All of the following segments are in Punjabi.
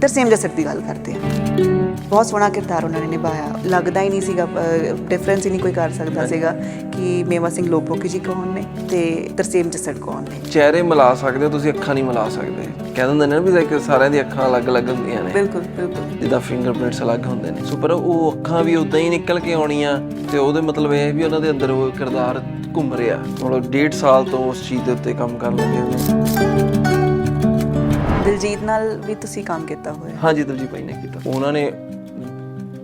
ਤਰਸੇਮ ਜਸਰ ਦੀ ਗੱਲ ਕਰਦੇ ਹਾਂ ਬਹੁਤ ਸੋਹਣਾ ਕਿਰਦਾਰ ਉਹਨਾਂ ਨੇ ਨਿਭਾਇਆ। ਲੱਗਦਾ ਹੀ ਨਹੀਂ ਸੀਗਾ ਡਿਫਰੈਂਸ ਹੀ ਨਹੀਂ ਕੋਈ ਕਰ ਸਕਦਾ ਸੀਗਾ ਕਿ ਮੇਵਾ ਸਿੰਘ ਲੋਪੋਕੀ ਜੀ ਕੌਣ ਨੇ ਤੇ ਤਰਸੇਮ ਜਸਰ ਕੌਣ ਨੇ। ਚਿਹਰੇ ਮਿਲਾ ਸਕਦੇ ਹੋ ਤੁਸੀਂ ਅੱਖਾਂ ਨਹੀਂ ਮਿਲਾ ਸਕਦੇ। ਕਹਿ ਦਿੰਦੇ ਨੇ ਵੀ like ਸਾਰਿਆਂ ਦੀਆਂ ਅੱਖਾਂ ਅਲੱਗ-ਅਲੱਗ ਹੁੰਦੀਆਂ ਨੇ। ਬਿਲਕੁਲ ਬਿਲਕੁਲ। ਜਿੱਦਾਂ ਫਿੰਗਰਪ੍ਰਿੰਟਸ ਅਲੱਗ ਹੁੰਦੇ ਨੇ। ਸੋ ਪਰ ਉਹ ਅੱਖਾਂ ਵੀ ਉਦਾਂ ਹੀ ਨਿਕਲ ਕੇ ਆਉਣੀਆਂ ਤੇ ਉਹਦੇ ਮਤਲਬ ਇਹ ਵੀ ਉਹਨਾਂ ਦੇ ਅੰਦਰ ਉਹ ਕਿਰਦਾਰ ਘੁੰਮ ਰਿਹਾ। ਮਤਲਬ ਡੇਢ ਸਾਲ ਤੋਂ ਉਸ ਚੀਜ਼ ਦੇ ਉੱਤੇ ਕੰਮ ਕਰਨ ਲੱਗੇ ਹੋਏ ਦਿਲਜੀਤ ਨਾਲ ਵੀ ਤੁਸੀਂ ਕੰਮ ਕੀਤਾ ਹੋਇਆ ਹਾਂਜੀ ਦਲਜੀਤ ਭਾਈ ਨੇ ਕੀਤਾ। ਉਹਨਾਂ ਨੇ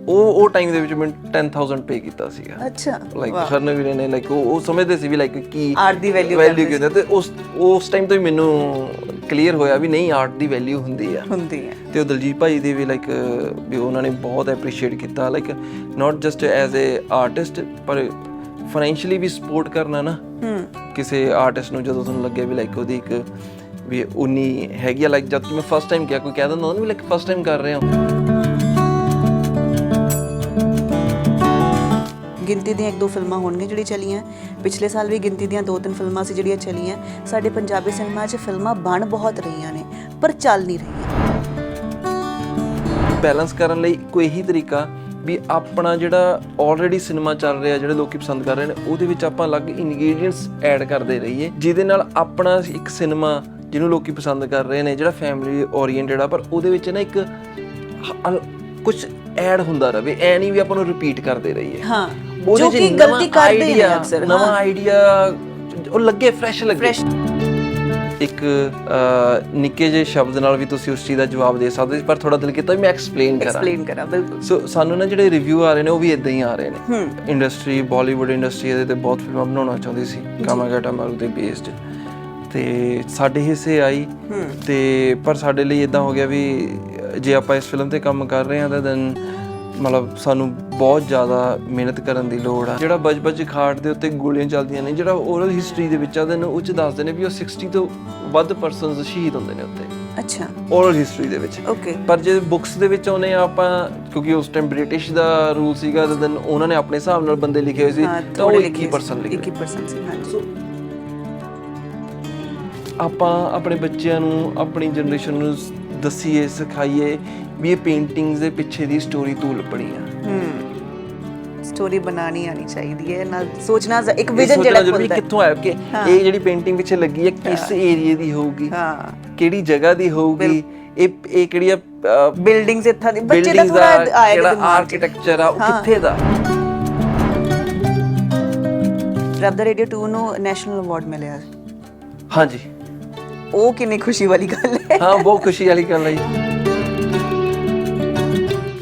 ਉਹ ਉਹ ਟਾਈਮ ਦੇ ਵਿੱਚ ਮੈਨੂੰ 10000 ਪੇ ਕੀਤਾ ਸੀਗਾ। ਅੱਛਾ ਲਾਈਕ ਸ਼ਰਨ ਵੀਰੇ ਨੇ ਲਾਈਕ ਉਹ ਸਮਝਦੇ ਸੀ ਵੀ ਲਾਈਕ ਕੀ ਆਰਟ ਦੀ ਵੈਲਿਊ ਵੈਲਿਊ ਕਿੰਨਾ ਤੇ ਉਸ ਉਸ ਟਾਈਮ ਤੋਂ ਹੀ ਮੈਨੂੰ ਕਲੀਅਰ ਹੋਇਆ ਵੀ ਨਹੀਂ ਆਰਟ ਦੀ ਵੈਲਿਊ ਹੁੰਦੀ ਆ। ਹੁੰਦੀ ਹੈ ਤੇ ਉਹ ਦਲਜੀਤ ਭਾਈ ਦੀ ਵੀ ਲਾਈਕ ਵੀ ਉਹਨਾਂ ਨੇ ਬਹੁਤ ਐਪਰੀਸ਼ੀਏਟ ਕੀਤਾ। Like not just as a artist ਪਰ ਫਾਈਨੈਂਸ਼ੀਅਲੀ ਵੀ ਸਪੋਰਟ ਕਰਨਾ ਨਾ। ਹੂੰ। ਕਿਸੇ ਆਰਟਿਸਟ ਨੂੰ ਜਦੋਂ ਤੁਹਾਨੂੰ ਲੱਗੇ ਵੀ ਲਾਈਕ ਉਹਦੀ ਇੱਕ ਵੀ ਉਨੀ ਹੈਗੀ ਆ ਲਾਈਕ ਜਦ ਕਿ ਮੈਂ ਫਸਟ ਟਾਈਮ ਕਿਹਾ ਕੋਈ ਕਹਿ ਦਿੰਦਾ ਹੁੰਦਾ ਨਾ ਵੀ ਲਾਈਕ ਫਸਟ ਟਾਈਮ ਕਰ ਰਿਹਾ ਹਾਂ। ਗਿਣਤੀ ਦੀਆਂ ਇੱਕ ਦੋ ਫਿਲਮਾਂ ਹੋਣਗੀਆਂ ਜਿਹੜੀ ਚੱਲੀਆਂ। ਪਿਛਲੇ ਸਾਲ ਵੀ ਗਿਣਤੀ ਦੀਆਂ ਦੋ ਤਿੰਨ ਫਿਲਮਾਂ ਸੀ ਜਿਹੜੀਆਂ ਚੱਲੀਆਂ। ਸਾਡੇ ਪੰਜਾਬੀ ਸਿਨੇਮਾ 'ਚ ਫਿਲਮਾਂ ਬਣ ਬਹੁਤ ਰਹੀਆਂ ਨੇ ਪਰ ਚੱਲ ਨਹੀਂ ਰਹੀਆਂ। ਬੈਲੈਂਸ ਕਰਨ ਲਈ ਕੋਈ ਇਹੀ ਤਰੀਕਾ ਵੀ ਆਪਣਾ ਜਿਹੜਾ ਆਲਰੇਡੀ ਸਿਨੇਮਾ ਚੱਲ ਰਿਹਾ ਜਿਹੜੇ ਲੋਕੀ ਪਸੰਦ ਕਰ ਰਹੇ ਨੇ ਉਹਦੇ ਵਿੱਚ ਆਪਾਂ ਅਲੱਗ ਇਨਗਰੀਡੀਅੰਟਸ ਐਡ ਕਰਦੇ ਰਹੀਏ ਜਿਹਦੇ ਨਾਲ ਆਪਣਾ ਇੱਕ ਸਿਨੇਮਾ ਜਿਹਨੂੰ ਲੋਕੀ ਪਸੰਦ ਕਰ ਰਹੇ ਨੇ ਜਿਹੜਾ ਫੈਮਿਲੀ ਓਰੀਐਂਟਡ ਆ ਪਰ ਉਹਦੇ ਵਿੱਚ ਨਾ ਇੱਕ ਕੁਝ ਐਡ ਹੁੰਦਾ ਰਵੇ ਐ ਨਹੀਂ ਵੀ ਆਪਾਂ ਨੂੰ ਰਿਪੀਟ ਕਰਦੇ ਰਹੀਏ। ਹਾਂ ਜੋ ਕਿ ਗਲਤੀ ਕਰਦੇ ਨੇ ਅਕਸਰ ਨਵਾਂ ਆਈਡੀਆ ਉਹ ਲੱਗੇ ਫਰੈਸ਼ ਲੱਗੇ। ਇੱਕ ਨਿੱਕੇ ਜਿਹੇ ਸ਼ਬਦ ਨਾਲ ਵੀ ਤੁਸੀਂ ਉਸ ਚੀਜ਼ ਦਾ ਜਵਾਬ ਦੇ ਸਕਦੇ ਪਰ ਥੋੜਾ ਦਿਲ ਕੀਤਾ ਮੈਂ ਐਕਸਪਲੇਨ ਕਰਾਂ। ਐਕਸਪਲੇਨ ਕਰਾਂ ਬਿਲਕੁਲ। ਸੋ ਸਾਨੂੰ ਨਾ ਜਿਹੜੇ ਰਿਵਿਊ ਆ ਰਹੇ ਨੇ ਉਹ ਵੀ ਇਦਾਂ ਹੀ ਆ ਰਹੇ ਨੇ। ਇੰਡਸਟਰੀ ਬਾਲੀਵੁੱਡ ਇੰਡਸਟਰੀ ਇਹਦੇ ਤੇ ਬਹੁਤ ਫਿਲਮਾਂ ਬਣਾਉਣਾ ਚਾਹੁੰਦੀ ਸੀ ਕਾਮਾਗਾਟਾ ਮਾਰੂ ਤੇ ਬੇਸਡ ਤੇ ਸਾਡੇ ਹਿੱਸੇ ਆਈ ਤੇ ਪਰ ਸਾਡੇ ਲਈ ਇਦਾਂ ਹੋ ਗਿਆ ਵੀ ਜੇ ਆਪਾਂ ਇਸ ਫਿਲਮ ਤੇ ਕੰਮ ਕਰ ਰਹੇ ਹਾਂ ਤਾਂ ਦੈਨ ਮਤਲਬ ਸਾਨੂੰ ਬਹੁਤ ਜ਼ਿਆਦਾ ਮਿਹਨਤ ਕਰਨ ਦੀ ਲੋੜ ਆ। ਜਿਹੜਾ ਬਜ-ਬਜ ਖਾੜ ਦੇ ਉੱਤੇ ਗੋਲੀਆਂ ਚੱਲਦੀਆਂ ਨੇ ਜਿਹੜਾ ਓਰਲ ਹਿਸਟਰੀ ਦੇ ਵਿੱਚ ਆ ਦੇਨ ਉਹ ਚ ਦੱਸਦੇ ਨੇ ਵੀ ਉਹ 60 ਤੋਂ ਵੱਧ ਪਰਸਨਸ ਸ਼ਹੀਦ ਹੁੰਦੇ ਨੇ ਉੱਤੇ ਅੱਛਾ। ਓਰਲ ਹਿਸਟਰੀ ਦੇ ਵਿੱਚ। ਓਕੇ ਪਰ ਜੇ ਬੁక్స్ ਦੇ ਵਿੱਚ ਆਉਨੇ ਆਪਾਂ ਕਿਉਂਕਿ ਉਸ ਟਾਈਮ ਬ੍ਰਿਟਿਸ਼ ਦਾ ਰੂਲ ਸੀਗਾ then ਉਹਨਾਂ ਨੇ ਆਪਣੇ ਹਿਸਾਬ ਨਾਲ ਬੰਦੇ ਲਿਖੇ ਹੋਏ ਸੀ ਤਾਂ ਉਹ ਥੋੜੇ 21% ਲਿਖੇ। 21% ਸੀ ਹਾਂਜੀ। ਆਪਾਂ ਆਪਣੇ ਬੱਚਿਆਂ ਨੂੰ ਆਪਣੀ ਜਨਰੇਸ਼ਨ ਨੂੰ ਦਸੀਏ ਸਿਖਾਈਏ ਵੀ ਇਹ ਪੇਂਟਿੰਗਸ ਦੇ ਪਿੱਛੇ ਦੀ ਸਟੋਰੀ ਤੂੰ ਲੱਭਣੀ ਆ। ਸਟੋਰੀ ਬਣਾਣੀ ਆਣੀ ਚਾਹੀਦੀ ਹੈ ਨਾਲ ਸੋਚਣਾ ਜ਼- ਇੱਕ ਵਿਜ਼ਨ ਜਿਹੜਾ ਖੁੱਲਦਾ ਹੈ। ਕਿੱਥੋਂ ਆਇਆ ਕਿ ਇਹ ਜਿਹੜੀ ਪੇਂਟਿੰਗ ਪਿੱਛੇ ਲੱਗੀ ਹੈ ਕਿਸ ਏਰੀਏ ਦੀ ਹੋਊਗੀ? ਹਾਂ। ਕਿਹੜੀ ਜਗ੍ਹਾ ਦੀ ਹੋਊਗੀ? ਇਹ ਇਹ ਕਿਹੜੀ ਆ ਬਿਲਡਿੰਗਸ ਇੱਥਾਂ ਦੀ ਬੱਚੇ ਦਾ ਥੋੜਾ ਆਏਗਾ ਦਿਮਾਗ 'ਚ। ਆਰਕੀਟੈਕਚਰ ਆ ਉਹ ਹਾਂ। ਕਿੱਥੇ ਦਾ? ਰੱਬ ਦਾ ਰੇਡੀਓ 2 ਨੂੰ ਨੈਸ਼ਨਲ ਅਵਾਰਡ ਮਿਲਿਆ। ਹਾਂਜੀ। ਉਹ ਕਿੰਨੀ ਖੁਸ਼ੀ ਵਾਲੀ ਗੱਲ ਹੈ। ਹਾਂ ਬਹੁਤ ਖੁਸ਼ੀ ਵਾਲੀ ਗੱਲ ਹੈ ਜੀ।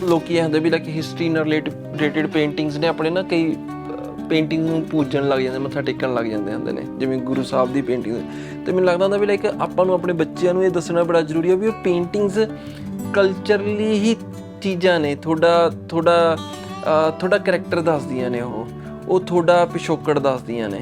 ਲੋਕੀ ਇਹ ਹੁੰਦੇ ਵੀ ਲਾਈਕ ਹਿਸਟਰੀ ਨਾਲ ਰਿਲੇਟਡ ਪੇਂਟਿੰਗਸ ਨੇ ਆਪਣੇ ਨਾ ਕਈ ਪੇਂਟਿੰਗ ਨੂੰ ਪੂਜਣ ਲੱਗ ਜਾਂਦੇ ਮੱਥਾ ਟੇਕਣ ਲੱਗ ਜਾਂਦੇ ਹੁੰਦੇ ਨੇ ਜਿਵੇਂ ਗੁਰੂ ਸਾਹਿਬ ਦੀ ਪੇਂਟਿੰਗ ਤੇ ਮੈਨੂੰ ਲੱਗਦਾ ਹੁੰਦਾ ਵੀ ਲਾਈਕ ਆਪਾਂ ਨੂੰ ਆਪਣੇ ਬੱਚਿਆਂ ਨੂੰ ਇਹ ਦੱਸਣਾ ਬੜਾ ਜ਼ਰੂਰੀ ਹੈ ਵੀ ਉਹ ਪੇਂਟਿੰਗਸ ਕਲਚਰਲੀ ਹੀ ਚੀਜ਼ਾਂ ਨੇ ਤੁਹਾਡਾ ਤੁਹਾਡਾ ਅਹ, ਤੁਹਾਡਾ ਕੈਰੈਕਟਰ ਦੱਸਦੀਆਂ ਨੇ ਉਹ। ਉਹ ਤੁਹਾਡਾ ਪਿਛੋਕੜ ਦੱਸਦੀਆਂ ਨੇ।